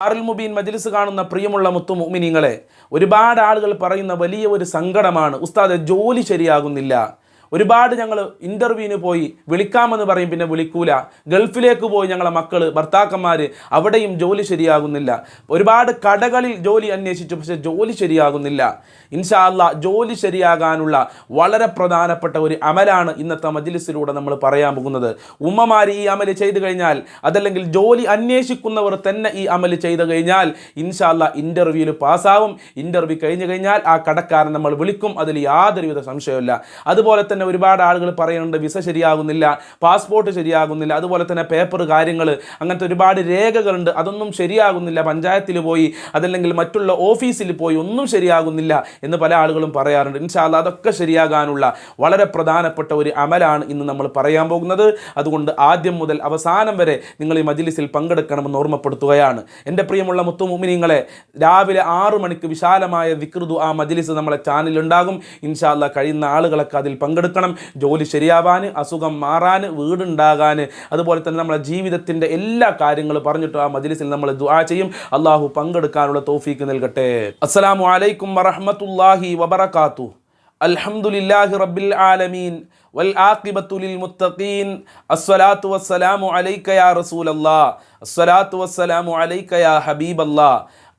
ആറിൽ മുബീൻ മജ്ലിസ് കാണുന്ന പ്രിയമുള്ള മുത്തു മുമിനിങ്ങളെ ഒരുപാട് ആളുകൾ പറയുന്ന വലിയ ഒരു സങ്കടമാണ് ഉസ്താദ് ജോലി ശരിയാകുന്നില്ല. ഒരുപാട് ഞങ്ങൾ ഇന്റർവ്യൂവിന് പോയി വിളിക്കാമെന്ന് പറയും പിന്നെ വിളിക്കൂല. ഗൾഫിലേക്ക് പോയി ഞങ്ങളെ മക്കൾ ഭർത്താക്കന്മാർ അവിടെയും ജോലി ശരിയാകുന്നില്ല. ഒരുപാട് കടകളിൽ ജോലി അന്വേഷിച്ചു പക്ഷെ ജോലി ശരിയാകുന്നില്ല. ഇൻഷാല്ല ജോലി ശരിയാകാനുള്ള വളരെ പ്രധാനപ്പെട്ട ഒരു അമലാണ് ഇന്നത്തെ മജ്ലിസിലൂടെ നമ്മൾ പറയാൻ പോകുന്നത്. ഉമ്മമാർ ഈ അമൽ ചെയ്തു കഴിഞ്ഞാൽ അതല്ലെങ്കിൽ ജോലി അന്വേഷിക്കുന്നവർ തന്നെ ഈ അമൽ ചെയ്തു കഴിഞ്ഞാൽ ഇൻഷാല്ല ഇന്റർവ്യൂവിൽ പാസ്സാവും. ഇന്റർവ്യൂ കഴിഞ്ഞു കഴിഞ്ഞാൽ ആ കടക്കാരൻ നമ്മൾ വിളിക്കും അതിൽ യാതൊരുവിധ സംശയമില്ല അതുപോലെ തന്നെ ഒരുപാട് ആളുകൾ പറയുന്നുണ്ട് വിസ ശരിയാകുന്നില്ല പാസ്പോർട്ട് ശരിയാകുന്നില്ല അതുപോലെ തന്നെ പേപ്പർ കാര്യങ്ങൾ അങ്ങനത്തെ ഒരുപാട് രേഖകളുണ്ട് അതൊന്നും ശരിയാകുന്നില്ല പഞ്ചായത്തിൽ പോയി അതല്ലെങ്കിൽ മറ്റുള്ള ഓഫീസിൽ പോയി ഒന്നും ശരിയാകുന്നില്ല എന്ന് പല ആളുകളും പറയാറുണ്ട്. ഇൻഷാല്ല അതൊക്കെ ശരിയാകാനുള്ള വളരെ പ്രധാനപ്പെട്ട ഒരു അമലാണ് ഇന്ന് നമ്മൾ പറയാൻ പോകുന്നത്. അതുകൊണ്ട് ആദ്യം മുതൽ അവസാനം വരെ നിങ്ങൾ ഈ മജിലിസിൽ പങ്കെടുക്കണമെന്ന് ഓർമ്മപ്പെടുത്തുകയാണ്. എന്റെ പ്രിയമുള്ള മുത്തുമുമിനിങ്ങളെ രാവിലെ ആറു മണിക്ക് വിശാലമായ വിക്രുതു ആ മജിലിസ് നമ്മളെ ചാനലുണ്ടാകും ഇൻഷാല്ല കഴിയുന്ന ആളുകളൊക്കെ അതിൽ എടുക്കണം ജോലി ശരിയാവാൻ അസുഖം മാറാൻ വീടുണ്ടാകാൻ. അതുപോലെ തന്നെ നമ്മുടെ ജീവിതത്തിന്റെ എല്ലാ കാര്യങ്ങളും പറഞ്ഞിട്ട് ആ മജ്ലിസിൽ നമ്മൾ ദുആ ചെയ്യും. അള്ളാഹു പങ്കെടുക്കാനുള്ള തോഫീക്ക് നൽകട്ടെ. അസ്സലാമു അലൈക്കും വറഹമത്തല്ലാഹി വബറകാത്തു. അൽഹംദുലില്ലാഹി റബ്ബിൽ ആലമീൻ. വൽ ആഖിബത്തുലിൽ മുത്തഖീൻ. അസ്സലാത്തു വസ്സലാമു അലൈക യാ അസ്സലാത്തു വസ്സലാമു അലൈക യാ ഹബീബല്ലാ.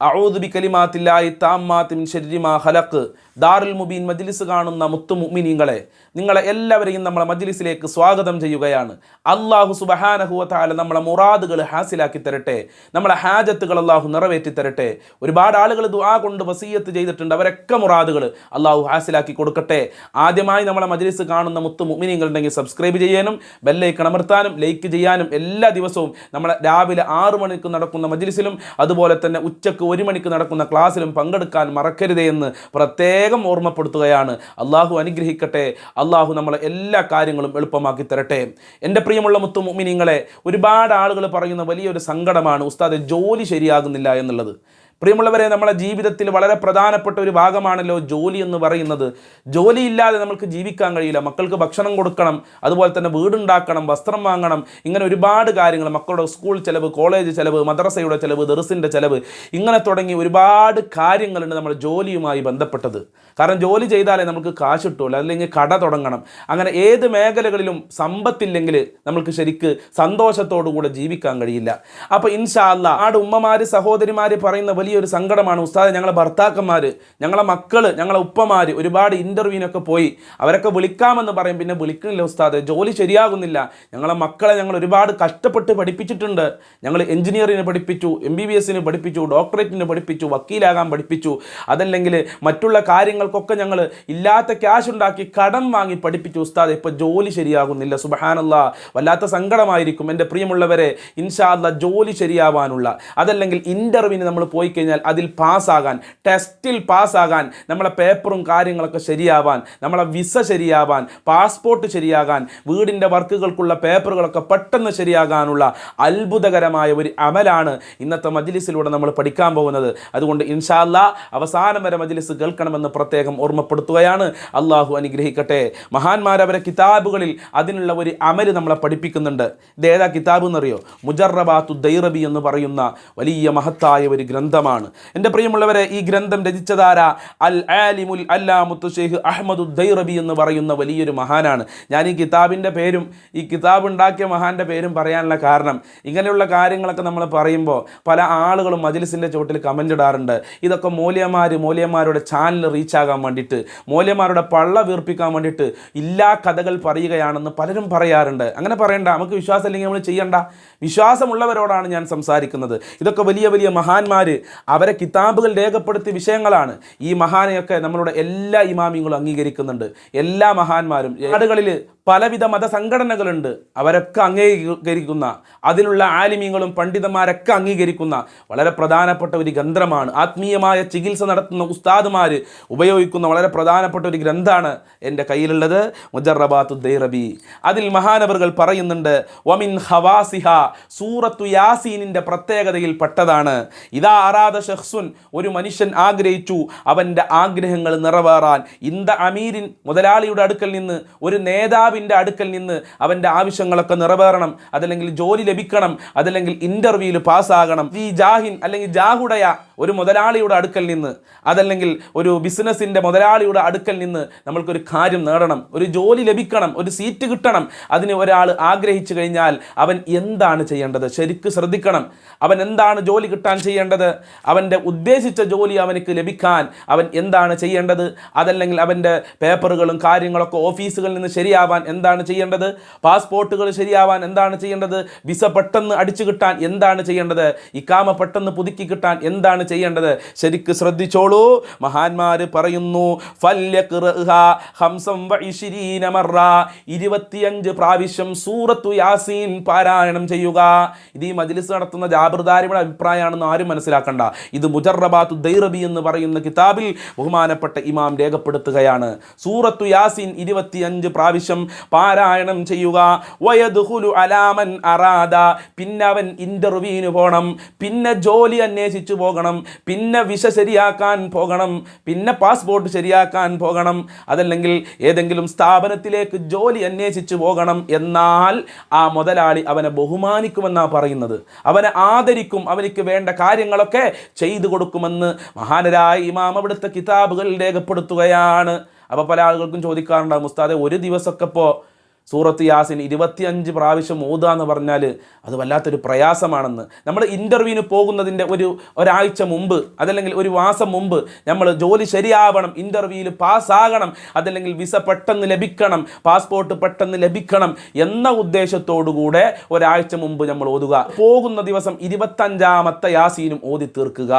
അഊദു ബി കലിമാത്തില്ലായി താമ്മാത്തി മിൻ ഹലക്ക് ദാറുൽ മുബീൻ മജ്ലിസ് കാണുന്ന മുത്തു മുഅ്മിനീങ്ങളെ നിങ്ങളെ എല്ലാവരെയും നമ്മളെ മജ്ലിസിലേക്ക് സ്വാഗതം ചെയ്യുകയാണ്. അള്ളാഹു സുബ്ഹാനഹു വ തആല നമ്മളെ മുറാദുകൾ ഹാസിലാക്കി തരട്ടെ നമ്മളെ ഹാജത്തുകൾ അള്ളാഹു നിറവേറ്റി തരട്ടെ. ഒരുപാട് ആളുകൾ ദുആ കൊണ്ട് വസീയത്ത് ചെയ്തിട്ടുണ്ട് അവരൊക്കെ മുറാദുകൾ അള്ളാഹു ഹാസിലാക്കി കൊടുക്കട്ടെ. ആദ്യമായി നമ്മളെ മജ്ലിസ് കാണുന്ന മുത്തു മുഅ്മിനീങ്ങൾ ഉണ്ടെങ്കിൽ സബ്സ്ക്രൈബ് ചെയ്യാനും ബെല്ലൈക്കൺ അമർത്താനും ലൈക്ക് ചെയ്യാനും എല്ലാ ദിവസവും നമ്മളെ രാവിലെ ആറു മണിക്ക് നടക്കുന്ന മജ്ലിസിലും അതുപോലെ തന്നെ ഉച്ചയ്ക്ക് ഒരു മണിക്ക് നടക്കുന്ന ക്ലാസ്സിലും പങ്കെടുക്കാൻ മറക്കരുതേ എന്ന് പ്രത്യേകം ഓർമ്മപ്പെടുത്തുകയാണ്. അള്ളാഹു അനുഗ്രഹിക്കട്ടെ. അള്ളാഹു നമ്മളെ എല്ലാ കാര്യങ്ങളും എളുപ്പമാക്കി തരട്ടെ. എന്റെ പ്രിയമുള്ള മുത്തു മുമിനിങ്ങളെ ഒരുപാട് ആളുകൾ പറയുന്ന വലിയൊരു സങ്കടമാണ് ഉസ്താദ് ജോലി ശരിയാകുന്നില്ല എന്നുള്ളത്. പ്രിയമുള്ളവരെ നമ്മളെ ജീവിതത്തിൽ വളരെ പ്രധാനപ്പെട്ട ഒരു ഭാഗമാണല്ലോ ജോലി എന്ന് പറയുന്നത്. ജോലിയില്ലാതെ നമുക്ക് ജീവിക്കാൻ കഴിയില്ല. മക്കൾക്ക് ഭക്ഷണം കൊടുക്കണം അതുപോലെ തന്നെ വീടുണ്ടാക്കണം വസ്ത്രം വാങ്ങണം ഇങ്ങനെ ഒരുപാട് കാര്യങ്ങൾ. മക്കളുടെ സ്കൂൾ ചിലവ് കോളേജ് ചിലവ് മദ്രസയുടെ ചിലവ് ദർസിന്റെ ചിലവ് ഇങ്ങനെ തുടങ്ങി ഒരുപാട് കാര്യങ്ങളുണ്ട് നമ്മൾ ജോലിയുമായി ബന്ധപ്പെട്ടത്. കാരണം ജോലി ചെയ്താലേ നമുക്ക് കാശ് കിട്ടുള്ളൂ അല്ലെങ്കിൽ കട തുടങ്ങണം. അങ്ങനെ ഏത് മേഖലകളിലും സമ്പത്തില്ലെങ്കിൽ നമുക്ക് ശരിക്ക് സന്തോഷത്തോടു കൂടെ ജീവിക്കാൻ കഴിയില്ല. അപ്പോൾ ഇൻഷാല്ല ആട് ഉമ്മമാർ സഹോദരിമാർ പറയുന്ന വലിയൊരു സങ്കടമാണ്. ഉസ്താദ് ഞങ്ങളെ ഭർത്താക്കന്മാർ ഞങ്ങളെ മക്കൾ ഞങ്ങളെ ഉപ്പമാർ ഒരുപാട് ഇന്റർവ്യൂവിനൊക്കെ പോയി. അവരൊക്കെ വിളിക്കാമെന്ന് പറയും. പിന്നെ വിളിക്കുന്നില്ല ഉസ്താദ്. ജോലി ശരിയാകുന്നില്ല. ഞങ്ങളെ മക്കളെ ഞങ്ങൾ ഒരുപാട് കഷ്ടപ്പെട്ട് പഠിപ്പിച്ചിട്ടുണ്ട്. ഞങ്ങൾ എഞ്ചിനീയറിന് പഠിപ്പിച്ചു എം ബി ബി എസിന് പഠിപ്പിച്ചു ഡോക്ടറേറ്റിന് പഠിപ്പിച്ചു വക്കീലാകാൻ പഠിപ്പിച്ചു. അതല്ലെങ്കിൽ മറ്റുള്ള കാര്യങ്ങൾക്കൊക്കെ ഞങ്ങൾ ഇല്ലാത്ത ക്യാഷ് ഉണ്ടാക്കി കടം വാങ്ങി പഠിപ്പിച്ചു. ഉസ്താദ് ഇപ്പോൾ ജോലി ശരിയാകുന്നില്ല. സുബഹാനല്ല. വല്ലാത്ത സങ്കടമായിരിക്കും. എന്റെ പ്രിയമുള്ളവരെ ഇൻഷാ അല്ലാ ജോലി ശരിയാവാനുള്ള. അതല്ലെങ്കിൽ ഇന്റർവ്യൂവിന് നമ്മൾ പോയി കഴിഞ്ഞാൽ അതിൽ പാസ്സാകാൻ ടെസ്റ്റിൽ പാസ്സാകാൻ നമ്മളെ പേപ്പറും കാര്യങ്ങളൊക്കെ ശരിയാവാൻ നമ്മളെ വിസ ശരിയാവാൻ പാസ്പോർട്ട് ശരിയാകാൻ വീടിന്റെ വർക്കുകൾക്കുള്ള പേപ്പറുകളൊക്കെ പെട്ടെന്ന് ശരിയാകാനുള്ള അത്ഭുതകരമായ ഒരു അമലാണ് ഇന്നത്തെ മജ്ലിസിലൂടെ നമ്മൾ പഠിക്കാൻ പോകുന്നത്. അതുകൊണ്ട് ഇൻഷാല്ല അവസാനം വരെ മജ്ലിസ് കേൾക്കണമെന്ന് പ്രത്യേകം ഓർമ്മപ്പെടുത്തുകയാണ്. അള്ളാഹു അനുഗ്രഹിക്കട്ടെ. മഹാന്മാരവരെ കിതാബുകളിൽ അതിനുള്ള ഒരു അമൽ നമ്മളെ പഠിപ്പിക്കുന്നുണ്ട്. ഇത് ഏതാ കിതാബ് എന്നറിയോ? മുജറബാത്തു ദൈറബി എന്ന് പറയുന്ന വലിയ മഹത്തായ ഒരു ഗ്രന്ഥമാണ്. എന്റെ പ്രിയമുള്ളവരെ ഈ ഗ്രന്ഥം രചിച്ചതാര? അൽ ആലിമുൽ അല്ലാമുത്ത് ഷെയ്ഖ് അഹമ്മദ് ദൈറബി എന്ന് പറയുന്ന വലിയൊരു മഹാനാണ്. ഞാൻ ഈ കിതാബിന്റെ പേരും ഈ കിതാബ് ഉണ്ടാക്കിയ മഹാന്റെ പേരും പറയാനുള്ള കാരണം ഇങ്ങനെയുള്ള കാര്യങ്ങളൊക്കെ നമ്മൾ പറയുമ്പോൾ പല ആളുകളും മജിലിസിന്റെ ചുവട്ടിൽ കമന്റ് ഇടാറുണ്ട്. ഇതൊക്കെ മൂല്യമാർ മൂല്യന്മാരുടെ ചാനൽ റീച്ച് ആകാൻ വേണ്ടിയിട്ട് മൂല്യന്മാരുടെ പള്ള വീർപ്പിക്കാൻ വേണ്ടിയിട്ട് ഇല്ലാ കഥകൾ പറയുകയാണെന്ന് പലരും പറയാറുണ്ട്. അങ്ങനെ പറയണ്ട നമുക്ക് വിശ്വാസം ഇല്ലെങ്കിൽ നമ്മൾ ചെയ്യണ്ട. വിശ്വാസമുള്ളവരോടാണ് ഞാൻ സംസാരിക്കുന്നത്. ഇതൊക്കെ വലിയ വലിയ മഹാന്മാർ അവരെ കിതാബുകൾ രേഖപ്പെടുത്തിയ വിഷയങ്ങളാണ്. ഈ മഹാനെയൊക്കെ നമ്മളുടെ എല്ലാ ഇമാമിങ്ങളും അംഗീകരിക്കുന്നുണ്ട്. എല്ലാ മഹാന്മാരും നാടുകളിൽ പലവിധ മതസംഘടനകളുണ്ട്. അവരൊക്കെ അംഗീകരിക്കുന്ന അതിലുള്ള ആലിമ്യങ്ങളും പണ്ഡിതന്മാരൊക്കെ അംഗീകരിക്കുന്ന വളരെ പ്രധാനപ്പെട്ട ഒരു ഗ്രന്ഥമാണ്. ആത്മീയമായ ചികിത്സ നടത്തുന്ന ഉസ്താദുമാർ ഉപയോഗിക്കുന്ന വളരെ പ്രധാനപ്പെട്ട ഒരു ഗ്രന്ഥമാണ് എന്റെ കയ്യിലുള്ളത്. മുജറബാത്തു ദൈറബി അതിൽ മഹാനവറുകൾ പറയുന്നുണ്ട് വമിൻ ഹവാസിഹ സൂറത്തു യാസീനിന്റെ പ്രത്യേകതയിൽ പെട്ടതാണ്. ഇതാ അറാദ ഷഹ്സുൻ ഒരു മനുഷ്യൻ ആഗ്രഹിച്ചു അവന്റെ ആഗ്രഹങ്ങൾ നിറവേറാൻ. ഇന്ത അമീരിൻ മുതലാളിയുടെ അടുക്കൽ നിന്ന് ഒരു നേതാവ് നേതാവിന്റെ അടുക്കൽ നിന്ന് അവന്റെ ആവശ്യങ്ങളൊക്കെ നിറവേറണം അതല്ലെങ്കിൽ ജോലി ലഭിക്കണം അതല്ലെങ്കിൽ ഇന്റർവ്യൂവിൽ പാസ്സാകണം ഈ ജാഹിൻ അല്ലെങ്കിൽ ജാഹുടയ ഒരു മുതലാളിയുടെ അടുക്കൽ നിന്ന് അതല്ലെങ്കിൽ ഒരു ബിസിനസ്സിന്റെ മുതലാളിയുടെ അടുക്കൽ നിന്ന് നമ്മൾക്കൊരു കാര്യം നേടണം ഒരു ജോലി ലഭിക്കണം ഒരു സീറ്റ് കിട്ടണം. അതിന് ഒരാൾ ആഗ്രഹിച്ചു കഴിഞ്ഞാൽ അവൻ എന്താണ് ചെയ്യേണ്ടത്? ശരിക്ക് ശ്രദ്ധിക്കണം. അവൻ എന്താണ് ജോലി കിട്ടാൻ ചെയ്യേണ്ടത്? അവന്റെ ഉദ്ദേശിച്ച ജോലി അവനക്ക് ലഭിക്കാൻ അവൻ എന്താണ് ചെയ്യേണ്ടത്? അതല്ലെങ്കിൽ അവന്റെ പേപ്പറുകളും കാര്യങ്ങളൊക്കെ ഓഫീസുകളിൽ നിന്ന് ശരിയാവാൻ എന്താണ് ചെയ്യേണ്ടത്? പാസ്പോർട്ടുകൾ ശരിയാവാൻ എന്താണ് ചെയ്യേണ്ടത്? വിസ പെട്ടെന്ന് അടിച്ചു കിട്ടാൻ എന്താണ് ചെയ്യേണ്ടത്? ഇക്കാമ പെട്ടെന്ന് പുതുക്കി കിട്ടാൻ എന്താണ് ചെയ്യേണ്ടത്? ശരിക്ക് ശ്രദ്ധിച്ചോളൂ. മഹാന്മാർ പറയുന്നു ഇരുപത്തിയഞ്ച് പ്രാവശ്യം സൂറത്തു യാസീൻ പാരായണം ചെയ്യുക. ഇത് ഈ മജ്ലിസ് നടത്തുന്ന ജാബിർദാരിയുടെ അഭിപ്രായമാണെന്ന് ആരും മനസ്സിലാക്കണ്ട. ഇത് മുജറബാത്തു ദൈറബി എന്ന് പറയുന്ന കിതാബിൽ ബഹുമാനപ്പെട്ട ഇമാം രേഖപ്പെടുത്തുകയാണ്. സൂറത്തു യാസീൻ ഇരുപത്തിയഞ്ച് പ്രാവശ്യം പാരായണം ചെയ്യുക. അലാമൻ അറാദ. പിന്നെ അവൻ ഇന്റർവ്യൂവിന് പോകണം പിന്നെ ജോലി അന്വേഷിച്ചു പോകണം. പിന്നെ വിസ ശരിയാക്കാൻ പോകണം പിന്നെ പാസ്പോർട്ട് ശരിയാക്കാൻ പോകണം അതല്ലെങ്കിൽ ഏതെങ്കിലും സ്ഥാപനത്തിലേക്ക് ജോലി അന്വേഷിച്ചു പോകണം എന്നാൽ ആ മുതലാളി അവനെ ബഹുമാനിക്കുമെന്നാണ് പറയുന്നത്. അവനെ ആദരിക്കും അവനിക്ക് വേണ്ട കാര്യങ്ങളൊക്കെ ചെയ്തു കൊടുക്കുമെന്ന് മഹാനരായ ഇമാം അവിടുത്തെ കിതാബുകൾ രേഖപ്പെടുത്തുകയാണ്. അപ്പോൾ പല ആളുകൾക്കും ചോദിക്കാറുണ്ടാകും മുസ്താദെ ഒരു ദിവസമൊക്കെ ഇപ്പോൾ സൂറത്ത് യാസിൻ ഇരുപത്തിയഞ്ച് പ്രാവശ്യം ഓതുക എന്ന് പറഞ്ഞാൽ അത് വല്ലാത്തൊരു പ്രയാസമാണെന്ന്. നമ്മൾ ഇന്റർവ്യൂവിന് പോകുന്നതിന്റെ ഒരു ഒരാഴ്ച മുമ്പ് അതല്ലെങ്കിൽ ഒരു മാസം മുമ്പ് നമ്മൾ ജോലി ശരിയാവണം ഇന്റർവ്യൂവിൽ പാസ്സാകണം അതല്ലെങ്കിൽ വിസ പെട്ടെന്ന് ലഭിക്കണം പാസ്പോർട്ട് പെട്ടെന്ന് ലഭിക്കണം എന്ന ഉദ്ദേശത്തോടുകൂടെ ഒരാഴ്ച മുമ്പ് നമ്മൾ ഓതുക. പോകുന്ന ദിവസം ഇരുപത്തഞ്ചാമത്തെ യാസീനും ഓതി തീർക്കുക.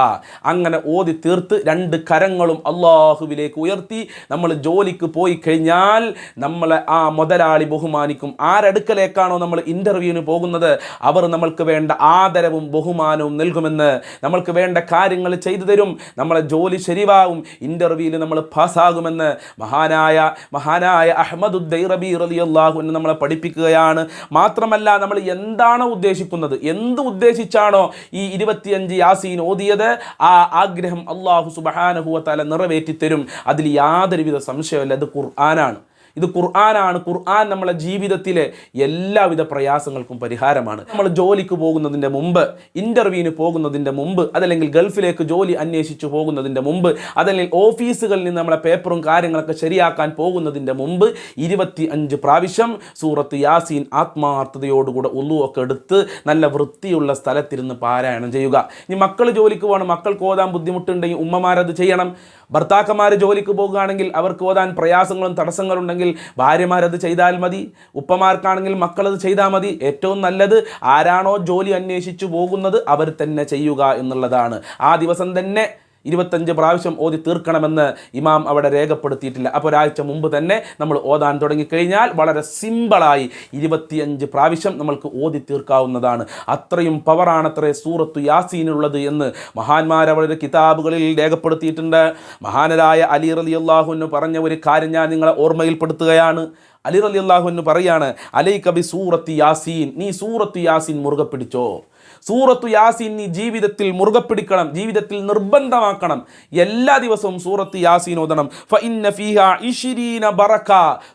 അങ്ങനെ ഓതി തീർത്ത് രണ്ട് കരങ്ങളും അള്ളാഹുവിലേക്ക് ഉയർത്തി നമ്മൾ ജോലിക്ക് പോയി കഴിഞ്ഞാൽ നമ്മളെ ആ മുതലാളി ബഹുമാനിക്കും. ആരടുക്കലേക്കാണോ നമ്മൾ ഇന്റർവ്യൂവിന് പോകുന്നത്? അവർ നമ്മൾക്ക് വേണ്ട ആദരവും ബഹുമാനവും നൽകുമെന്ന് നമ്മൾക്ക് വേണ്ട കാര്യങ്ങൾ ചെയ്തു തരും. നമ്മളെ ജോലി ശരിവാകും ഇന്റർവ്യൂവിൽ നമ്മൾ പാസ്സാകുമെന്ന് മഹാനായ മഹാനായ അഹമ്മദുദ്ദൈറബി അള്ളാഹു എന്ന് നമ്മളെ പഠിപ്പിക്കുകയാണ്. മാത്രമല്ല നമ്മൾ എന്താണോ ഉദ്ദേശിക്കുന്നത്? എന്ത് ഉദ്ദേശിച്ചാണോ ഈ ഇരുപത്തിയഞ്ച് യാസീൻ ഓതിയത്? ആ ആഗ്രഹം അള്ളാഹു സുബഹാനഹുവ തല നിറവേറ്റി തരും അതിൽ യാതൊരുവിധ സംശയമില്ല അത് ഖുർആനാണ്. ഇത് ഖുർആനാണ്. ഖുർആൻ നമ്മളെ ജീവിതത്തിലെ എല്ലാവിധ പ്രയാസങ്ങൾക്കും പരിഹാരമാണ്. നമ്മൾ ജോലിക്ക് പോകുന്നതിന്റെ മുമ്പ് ഇന്റർവ്യൂവിന് പോകുന്നതിന്റെ മുമ്പ് അതല്ലെങ്കിൽ ഗൾഫിലേക്ക് ജോലി അന്വേഷിച്ച് പോകുന്നതിന്റെ മുമ്പ് അതല്ലെങ്കിൽ ഓഫീസുകളിൽ നിന്ന് നമ്മളെ പേപ്പറും കാര്യങ്ങളൊക്കെ ശരിയാക്കാൻ പോകുന്നതിന്റെ മുമ്പ് ഇരുപത്തി അഞ്ച് പ്രാവശ്യം സൂറത്ത് യാസീൻ ആത്മാർത്ഥതയോടുകൂടെ ഉള്ളുവൊക്കെ എടുത്ത് നല്ല വൃത്തിയുള്ള സ്ഥലത്തിരുന്ന് പാരായണം ചെയ്യുക. ഇനി മക്കൾ ജോലിക്ക് പോകണം മക്കൾക്ക് ഓതാൻ ബുദ്ധിമുട്ടുണ്ടെങ്കിൽ ഉമ്മമാരത് ചെയ്യണം. ഭർത്താക്കന്മാർ ജോലിക്ക് പോകുകയാണെങ്കിൽ അവർക്ക് ഓതാൻ പ്രയാസങ്ങളും തടസ്സങ്ങളുണ്ടെങ്കിൽ ഭാര്യമാരത് ചെയ്താൽ മതി. ഉപ്പമാർക്കാണെങ്കിൽ മക്കളത് ചെയ്താൽ മതി. ഏറ്റവും നല്ലത് ആരാണോ ജോലി അന്വേഷിച്ചു പോകുന്നത് അവർ തന്നെ ചെയ്യുക എന്നുള്ളതാണ്. ആ ദിവസം തന്നെ ഇരുപത്തഞ്ച് പ്രാവശ്യം ഓതി തീർക്കണമെന്ന് ഇമാം അവിടെ രേഖപ്പെടുത്തിയിട്ടില്ല. അപ്പോൾ ഒരാഴ്ച മുമ്പ് തന്നെ നമ്മൾ ഓതാൻ തുടങ്ങിക്കഴിഞ്ഞാൽ വളരെ സിമ്പിളായി ഇരുപത്തിയഞ്ച് പ്രാവശ്യം നമ്മൾക്ക് ഓതി തീർക്കാവുന്നതാണ്. അത്രയും പവറാണത്രേ സൂറത്തു യാസീനുള്ളത് എന്ന് മഹാന്മാരവരുടെ കിതാബുകളിൽ രേഖപ്പെടുത്തിയിട്ടുണ്ട്. മഹാനരായ അലി റലി അള്ളാഹുവിന് പറഞ്ഞ ഒരു കാര്യം ഞാൻ നിങ്ങളെ ഓർമ്മയിൽപ്പെടുത്തുകയാണ്. അലി റലി അള്ളാഹുവിന് പറയാണ് അലൈ കബി സൂറത്ത് യാസീൻ. നീ സൂറത്ത് യാസീൻ മുറുകെ പിടിച്ചോ. സൂറത്തു യാസീൻ നീ ജീവിതത്തിൽ മുറുകെ പിടിക്കണം ജീവിതത്തിൽ നിർബന്ധമാക്കണം. എല്ലാ ദിവസവും സൂറത്ത് യാസീൻ ഓതണം.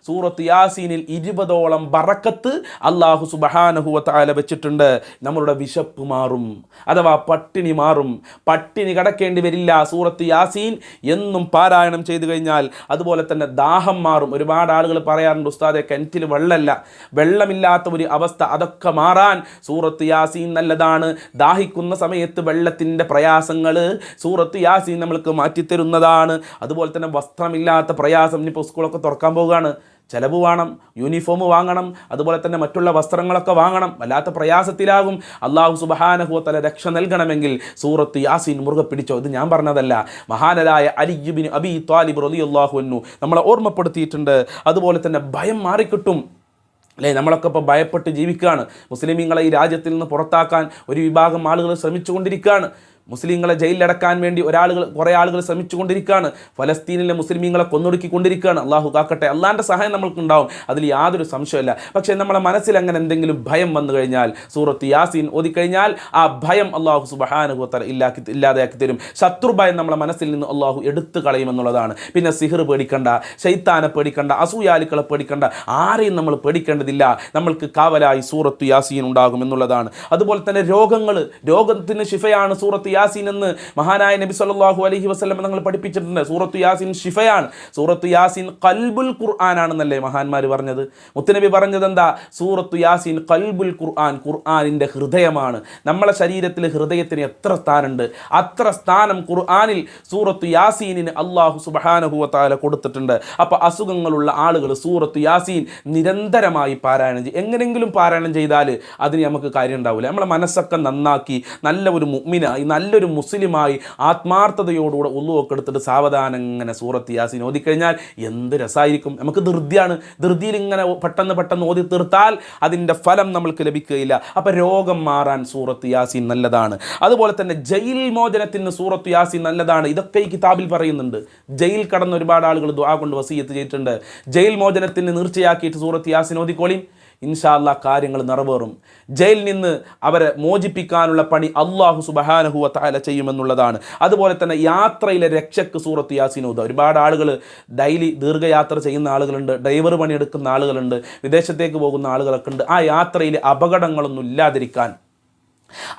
സൂറത്ത് യാസീനിൽ ഇരുപതോളം ബറക്കത്ത് അള്ളാഹു സുബഹാനഹുവ താല വെച്ചിട്ടുണ്ട്. നമ്മളുടെ വിശപ്പ് മാറും അഥവാ പട്ടിണി മാറും. പട്ടിണി കടക്കേണ്ടി വരില്ല സൂറത്ത് യാസീൻ. എന്നും പാരായണം ചെയ്തു കഴിഞ്ഞാൽ അതുപോലെ തന്നെ ദാഹം മാറും. ഒരുപാട് ആളുകൾ പറയാറുണ്ട് ഉസ്താദെ കിണറ്റിൽ വെള്ളമല്ല. വെള്ളമില്ലാത്ത ഒരു അവസ്ഥ അതൊക്കെ മാറാൻ സൂറത്ത് യാസീൻ നല്ലതാണ്. ദാഹിക്കുന്ന സമയത്ത് വെള്ളത്തിന്റെ പ്രയാസങ്ങൾ സൂറത്ത് യാസീൻ നമ്മൾക്ക് മാറ്റിത്തരുന്നതാണ്. അതുപോലെ തന്നെ വസ്ത്രമില്ലാത്ത പ്രയാസം ഇനിയിപ്പോൾ സ്കൂളൊക്കെ തുറക്കാൻ പോവുകയാണ്. ചിലവ് വേണം യൂണിഫോം വാങ്ങണം അതുപോലെ തന്നെ മറ്റുള്ള വസ്ത്രങ്ങളൊക്കെ വാങ്ങണം. വല്ലാത്ത പ്രയാസത്തിലാകും. അള്ളാഹു സുബഹാനഹുത്തല രക്ഷ നൽകണമെങ്കിൽ സൂറത്ത് യാസീൻ മുറുകെ പിടിച്ചോ. ഇത് ഞാൻ പറഞ്ഞതല്ല. മഹാനരായ അലിയുബിൻ അബി ത്വാലിബ് റലി അള്ളാഹുന്നു നമ്മളെ ഓർമ്മപ്പെടുത്തിയിട്ടുണ്ട്. അതുപോലെ തന്നെ ഭയം മാറിക്കിട്ടും. അല്ലേ നമ്മളൊക്കെ ഇപ്പോൾ ഭയപ്പെട്ട് ജീവിക്കുകയാണ്. മുസ്ലിമീങ്ങളെ ഈ രാജ്യത്തിൽ നിന്ന് പുറത്താക്കാൻ ഒരു വിഭാഗം ആളുകൾ ശ്രമിച്ചുകൊണ്ടിരിക്കുകയാണ്. മുസ്ലിങ്ങളെ ജയിലിലടക്കാൻ വേണ്ടി ഒരാളുകൾ കുറേ ആളുകൾ ശ്രമിച്ചുകൊണ്ടിരിക്കുകയാണ്. ഫലസ്തീനിലെ മുസ്ലിമീങ്ങളെ കൊന്നൊടുക്കിക്കൊണ്ടിരിക്കുകയാണ്. അള്ളാഹു കാക്കട്ടെ അള്ളാന്റെ സഹായം നമ്മൾക്കുണ്ടാവും. അതിൽ യാതൊരു സംശയമില്ല പക്ഷേ നമ്മുടെ മനസ്സിൽ അങ്ങനെ എന്തെങ്കിലും ഭയം വന്നു കഴിഞ്ഞാൽ സൂറത്ത് യാസീൻ ഓതിക്കഴിഞ്ഞാൽ ആ ഭയം അള്ളാഹു സുബഹാനുഭവത്തല ഇല്ലാക്കി ഇല്ലാതെയാക്കി തരും. ശത്രുഭയം നമ്മുടെ മനസ്സിൽ നിന്ന് അള്ളാഹു എടുത്തു കളയുമെന്നുള്ളതാണ് പിന്നെ സിഹർ പേടിക്കണ്ട ശൈത്താനെ പേടിക്കണ്ട അസൂയാലുക്കളെ പേടിക്കണ്ട ആരെയും നമ്മൾ പേടിക്കേണ്ടതില്ല. നമ്മൾക്ക് കാവലായി സൂറത്ത് യാസീൻ ഉണ്ടാകും എന്നുള്ളതാണ്. അതുപോലെ തന്നെ രോഗങ്ങൾ രോഗത്തിന് ശിഫയാണ് സൂറത്ത് യാസീൻ എന്ന് മഹാനായ നബി സല്ലാഹു അലഹി വസ്ലം നിങ്ങൾ പഠിപ്പിച്ചിട്ടുണ്ട്. സൂറത്ത് യാസീൻ ഷിഫയാണ്. സൂറത്ത് യാസീൻ കൽബുൽ ഖുർആൻ ആണെന്നല്ലേ മഹാന്മാർ പറഞ്ഞത്? മുത്തുനബി പറഞ്ഞത് എന്താ സൂറത്ത് യാസീൻ കൽബുൽ ഖുർആൻ ഖുർആാനിന്റെ ഹൃദയമാണ്. നമ്മളെ ശരീരത്തിൽ ഹൃദയത്തിന് എത്ര സ്ഥാനമുണ്ട്? അത്ര സ്ഥാനം ഖുർആാനിൽ സൂറത്ത് യാസീനിന് അള്ളാഹു സുബാനഹുവത്താല കൊടുത്തിട്ടുണ്ട്. അപ്പോൾ അസുഖങ്ങളുള്ള ആളുകൾ സൂറത്ത് യാസീൻ നിരന്തരമായി പാരായണം ചെയ്യും. എങ്ങനെങ്കിലും പാരായണം ചെയ്താൽ അതിന് നമുക്ക് കാര്യം ഉണ്ടാവില്ല നമ്മളെ മനസ്സൊക്കെ നന്നാക്കി നല്ല ഒരു മുഗ്മിനായി നല്ലൊരു മുസ്ലിമായി ആത്മാർത്ഥതയോടുകൂടെ ഉള്ളുവൊക്കെ എടുത്തിട്ട് സാവധാനം ഇങ്ങനെ സൂറത്ത് യാസിൻ ഓതിക്കഴിഞ്ഞാൽ എന്ത് രസമായിരിക്കും നമുക്ക് ധൃതിയാണ്. ധൃതിയിൽ ഇങ്ങനെ പെട്ടെന്ന് പെട്ടെന്ന് ഓതി തീർത്താൽ അതിന്റെ ഫലം നമ്മൾക്ക് ലഭിക്കുകയില്ല. അപ്പം രോഗം മാറാൻ സൂറത്ത് യാസിൻ നല്ലതാണ്. അതുപോലെ തന്നെ ജയിൽ മോചനത്തിന് സൂറത്ത് യാസിൻ നല്ലതാണ്. ഇതൊക്കെ ഈ കിതാബിൽ പറയുന്നുണ്ട്. ജയിൽ കടന്ന ഒരുപാട് ആളുകൾ ദുആ കൊണ്ട് വസീയത്ത് ചെയ്തിട്ടുണ്ട്. ജയിൽ മോചനത്തിന് നീർച്ചയാക്കിയിട്ട് സൂറത്ത് യാസിൻ ഓതിക്കോളിയും ഇൻഷാല്ല കാര്യങ്ങൾ നിറവേറും. ജയിലിൽ നിന്ന് അവരെ മോചിപ്പിക്കാനുള്ള പണി അള്ളാഹു സുബഹാനഹുവ താല ചെയ്യുമെന്നുള്ളതാണ്. അതുപോലെ തന്നെ യാത്രയിലെ രക്ഷക്ക് സൂറത്ത് യാസിനൂദ. ഒരുപാട് ആളുകൾ ഡെയിലി ദീർഘയാത്ര ചെയ്യുന്ന ആളുകളുണ്ട് ഡ്രൈവർ പണിയെടുക്കുന്ന ആളുകളുണ്ട് വിദേശത്തേക്ക് പോകുന്ന ആളുകളൊക്കെ ഉണ്ട്. ആ യാത്രയിൽ അപകടങ്ങളൊന്നും ഇല്ലാതിരിക്കാൻ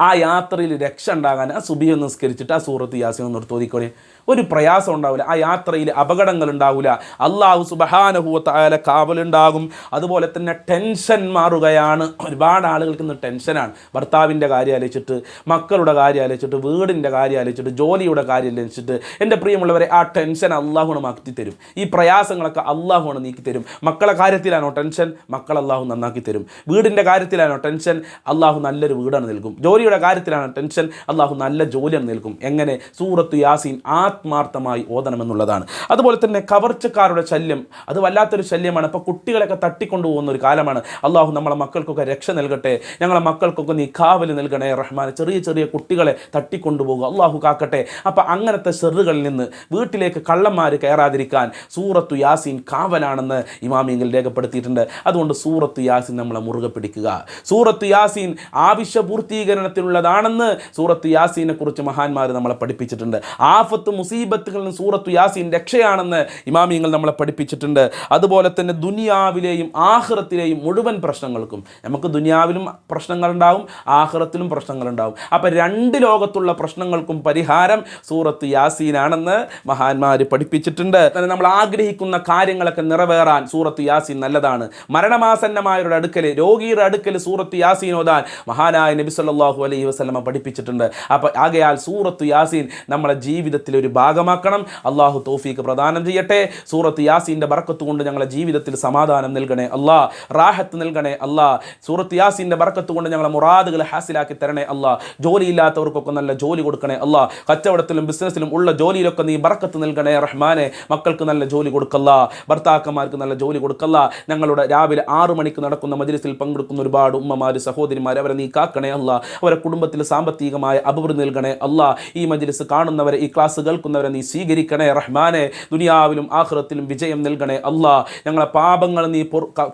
ആ യാത്രയിൽ രക്ഷ ഉണ്ടാകാൻ ആ സുബിയെ നിസ്കരിച്ചിട്ട് ആ സൂറത്ത് യാസിൻ ഒന്ന് തോതിക്കോളി ഒരു പ്രയാസം ഉണ്ടാവില്ല. ആ യാത്രയിൽ അപകടങ്ങൾ ഉണ്ടാവില്ല. അള്ളാഹു സുബഹാനഹുവത്തായ കാവലുണ്ടാകും. അതുപോലെ തന്നെ ടെൻഷൻ മാറുകയാണ്. ഒരുപാട് ആളുകൾക്ക് ഇന്ന് ടെൻഷനാണ് ഭർത്താവിന്റെ കാര്യം ആലോചിച്ചിട്ട് മക്കളുടെ കാര്യം ആലോചിച്ചിട്ട് വീടിന്റെ കാര്യം ആലോചിച്ചിട്ട് ജോലിയുടെ കാര്യം ആലോചിച്ചിട്ട് എന്റെ പ്രിയമുള്ളവരെ ആ ടെൻഷൻ അള്ളാഹുണ് മാറ്റി തരും. ഈ പ്രയാസങ്ങളൊക്കെ അള്ളാഹുണ് നീക്കി തരും. മക്കളെ കാര്യത്തിലാണോ ടെൻഷൻ? മക്കൾ അള്ളാഹു നന്നാക്കി തരും. വീടിന്റെ കാര്യത്തിലാണോ ടെൻഷൻ? അള്ളാഹു നല്ലൊരു വീടാണ് നൽകും. ജോലിയുടെ കാര്യത്തിലാണ് ടെൻഷൻ. അള്ളാഹു നല്ല ജോലി നൽകും. എങ്ങനെ? സൂറത്ത് യാസീൻ ആത്മാർത്ഥമായി ഓതണമെന്നുള്ളതാണ്. അതുപോലെ തന്നെ കവർച്ചക്കാരുടെ ശല്യം. അത് വല്ലാത്തൊരു ശല്യമാണ്. ഇപ്പോൾ കുട്ടികളൊക്കെ തട്ടിക്കൊണ്ടുപോകുന്ന ഒരു കാലമാണ്. അള്ളാഹു നമ്മളെ മക്കൾക്കൊക്കെ രക്ഷ നൽകട്ടെ. ഞങ്ങളെ മക്കൾക്കൊക്കെ നീ കാവൽ നൽകണേ റഹ്മാൻ ചെറിയ ചെറിയ കുട്ടികളെ തട്ടിക്കൊണ്ടുപോകുക. അള്ളാഹു കാക്കട്ടെ. അപ്പോൾ അങ്ങനത്തെ ചെറുകളിൽ നിന്ന് വീട്ടിലേക്ക് കള്ളന്മാർ കയറാതിരിക്കാൻ സൂറത്തു യാസീൻ കാവലാണെന്ന് ഇമാമിയങ്ങൾ രേഖപ്പെടുത്തിയിട്ടുണ്ട്. അതുകൊണ്ട് സൂറത്ത് യാസീൻ നമ്മളെ മുറുകെ പിടിക്കുക. സൂറത്ത് യാസീൻ ആവശ്യ പൂർത്തീകരണത്തിനുള്ളതാണെന്ന് സൂറത്ത് യാസീനെ കുറിച്ച് മഹാന്മാർ നമ്മളെ പഠിപ്പിച്ചിട്ടുണ്ട്. ആഫത്ത് മുസീബത്തുകളിൽ സൂറത്ത് യാസീൻ രക്ഷയാണെന്ന് ഇമാമിയങ്ങൾ നമ്മളെ പഠിപ്പിച്ചിട്ടുണ്ട്. അതുപോലെ തന്നെ ദുനിയാവിലെയും ആഹ്റത്തിലെയും മുഴുവൻ പ്രശ്നങ്ങൾക്കും നമുക്ക് ദുനിയാവിലും പ്രശ്നങ്ങളുണ്ടാവും ആഹ്റത്തിലും പ്രശ്നങ്ങളുണ്ടാവും. അപ്പോൾ രണ്ട് ലോകത്തുള്ള പ്രശ്നങ്ങൾക്കും പരിഹാരം സൂറത്ത് യാസീനാണെന്ന് മഹാന്മാർ പഠിപ്പിച്ചിട്ടുണ്ട്. നമ്മൾ ആഗ്രഹിക്കുന്ന കാര്യങ്ങളൊക്കെ നിറവേറാൻ സൂറത്ത് യാസീൻ നല്ലതാണ്. മരണമാസന്നമായവരുടെ അടുക്കൽ രോഗിയുടെ അടുക്കൽ സൂറത്ത് യാസീൻ ഓതാൻ മഹാനായ നബി സല്ലല്ലാഹു അലൈഹി വസ്ലമ പഠിപ്പിച്ചിട്ടുണ്ട്. അപ്പോൾ ആകയാൽ സൂറത്ത് യാസീൻ നമ്മളെ ജീവിതത്തിൽ ഒരു ഭാഗമാക്കണം. അള്ളാഹു തോഫീക്ക് പ്രദാനം ചെയ്യട്ടെ. സൂറത്ത് യാസീന്റെ ബർക്കത്ത് കൊണ്ട് ഞങ്ങളുടെ ജീവിതത്തിൽ സമാധാനം നൽകണേ അല്ലാ. റാഹത്ത് നൽകണേ അല്ലാ. സൂറത്ത് യാസീന്റെ ബർക്കത്ത് കൊണ്ട് ഞങ്ങളെ മുറാദുകൾ ഹാസിലാക്കി തരണേ അല്ലാ. ജോലിയില്ലാത്തവർക്കൊക്കെ നല്ല ജോലി കൊടുക്കണേ അല്ലാ. കച്ചവടത്തിലും ബിസിനസ്സിലും ഉള്ള ജോലിയിലൊക്കെ നീ ബർക്കത്ത് നൽകണേ റഹ്മാനെ. മക്കൾക്ക് നല്ല ജോലി കൊടുക്കല്ല. ഭർത്താക്കന്മാർക്ക് നല്ല ജോലി കൊടുക്കല്ല. ഞങ്ങളുടെ രാവിലെ ആറു മണിക്ക് നടക്കുന്ന മജ്ലിസിൽ പങ്കെടുക്കുന്ന ഒരുപാട് ഉമ്മമാർ സഹോദരിമാർ അവരെ നീ കാക്കണേ അല്ല. അവരെ കുടുംബത്തിൽ സാമ്പത്തികമായ അഭിവൃദ്ധി നൽകണേ. അല്ല ഈ മജ്ലിസ് കാണുന്നവരെ ഈ ക്ലാസ് കേൾക്കുന്നവരെ നീ സ്വീകരിക്കണേ റഹ്മാനെ. ദുനിയാവിലും ആഹ്റത്തിലും വിജയം നൽകണേ. അല്ല ഞങ്ങളെ പാപങ്ങൾ നീ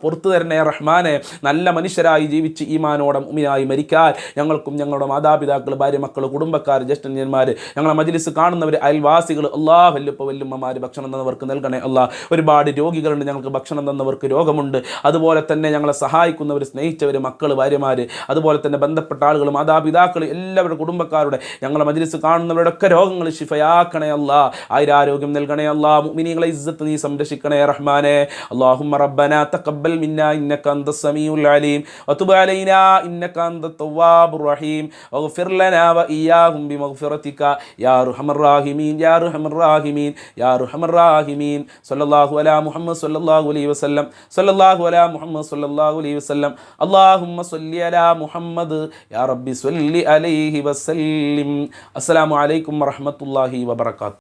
പുറത്തു തരണേ റഹ്മാനെ. നല്ല മനുഷ്യരായി ജീവിച്ച് ഈമാനോടം ഉമിനായി മരിക്കാൻ ഞങ്ങൾക്കും ഞങ്ങളുടെ മാതാപിതാക്കൾ ഭാര്യ മക്കൾ കുടുംബക്കാർ ജ്യേഷ്ഠന്യന്മാർ ഞങ്ങളെ മജ്ലിസ് കാണുന്നവർ അയൽവാസികൾ അല്ലാ വല്ലുപ്പ വല്ലുമ്മമാർ ഭക്ഷണം തന്നവർക്ക് നൽകണേ. അല്ല ഒരുപാട് രോഗികളുണ്ട് ഞങ്ങൾക്ക് ഭക്ഷണം തന്നവർക്ക് രോഗമുണ്ട്. അതുപോലെ തന്നെ ഞങ്ങളെ സഹായിക്കുന്നവർ സ്നേഹിച്ചവർ മക്കൾ ഭാര്യമാർ അതുപോലെ തന്നെ ബന്ധപ്പെട്ട ആളുകൾ ആളുകൾ മാതാപിതാക്കൾ എല്ലാവരുടെ കുടുംബക്കാരുടെ ഞങ്ങളുടെ മജിലിസ് കാണുന്നവരുടെ ഒക്കെ രോഗങ്ങൾ ഷിഫയാക്കണേ അല്ല. ആയിരാരോഗ്യം നൽകണേ അല്ല. മുഅ്മിനീങ്ങളെ ഇസ്സത്ത് നീ സംരക്ഷിക്കണേ റഹ്മാനെ. അല്ലാഹുമ്മ റബ്ബന തഖബ്ബൽ മിന്നാ ഇന്നക അന്തസ് സമീഉൽ അലീം. വതുബ് അലൈനാ ഇന്നക അന്തത് തവ്വാബുർ റഹീം. വഗ്ഫിർ ലനാ വഇയ്യാഹും ബിമഗ്ഫിറതിക യാ അർഹമർ റാഹിമീൻ യാ അർഹമർ റാഹിമീൻ യാ അർഹമർ റാഹിമീൻ. സല്ലല്ലാഹു അലാ മുഹമ്മദ് സല്ലല്ലാഹു അലൈഹി വസല്ലം. സല്ലല്ലാഹു അലാ മുഹമ്മദ് സല്ലല്ലാഹു അലൈഹി വസല്ലം. അല്ലാഹുമ്മ സ്വല്ലി അലാ മുഹമ്മദ്. യാ صل على محمد يا ربي صل عليه وسلم